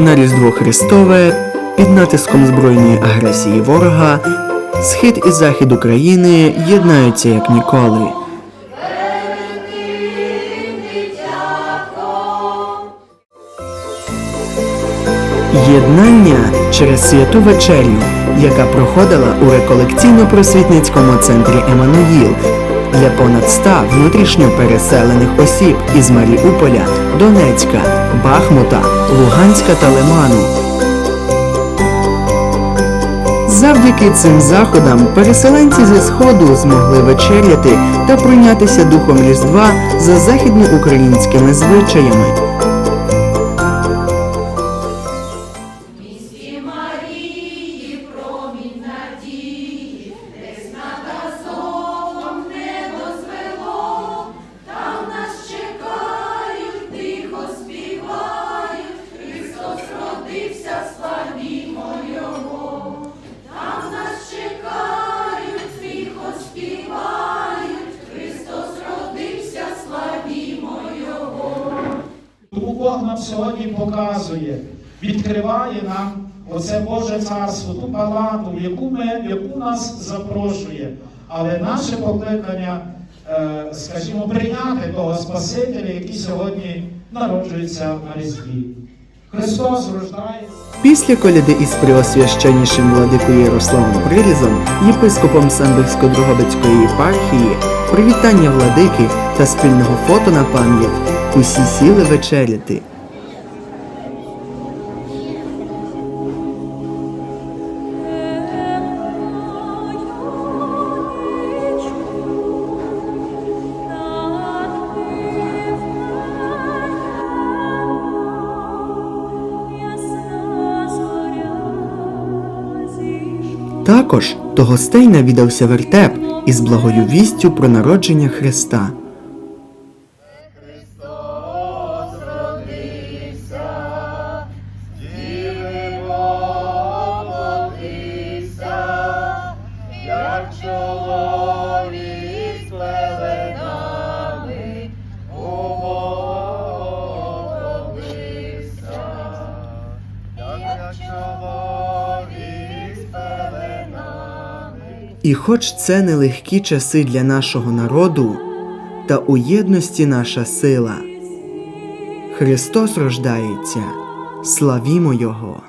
На Різдво Христове під натиском збройної агресії ворога схід і захід України єднаються як ніколи. Єднання через святу вечерю, яка проходила у реколекційно-просвітницькому центрі Еммануїл для понад ста внутрішньо переселених осіб із Маріуполя, Донецька, Бахмута, Луганська та Лиману. Завдяки цим заходам переселенці зі сходу змогли вечеряти та пройнятися духом Різдва за західноукраїнськими звичаями. Тому Бог нам сьогодні показує, відкриває нам оце Боже царство, ту палату, яку ми, яку нас запрошує. Але наше покликання, е, скажімо, прийняти того Спасителя, який сьогодні народжується на Різдві. Христос рождається. Після коляди із преосвященнішим владикою Ярославом Прилізом, єпископом Самбирсько-Дрогобицької єпархії, привітання владики та спільного фото на пам'ять усі сіли вечеряти. Також до гостей навідався вертеп із благою вістю про народження Христа. Як І хоч це нелегкі часи для нашого народу, та у єдності наша сила. Христос рождається, славімо Його!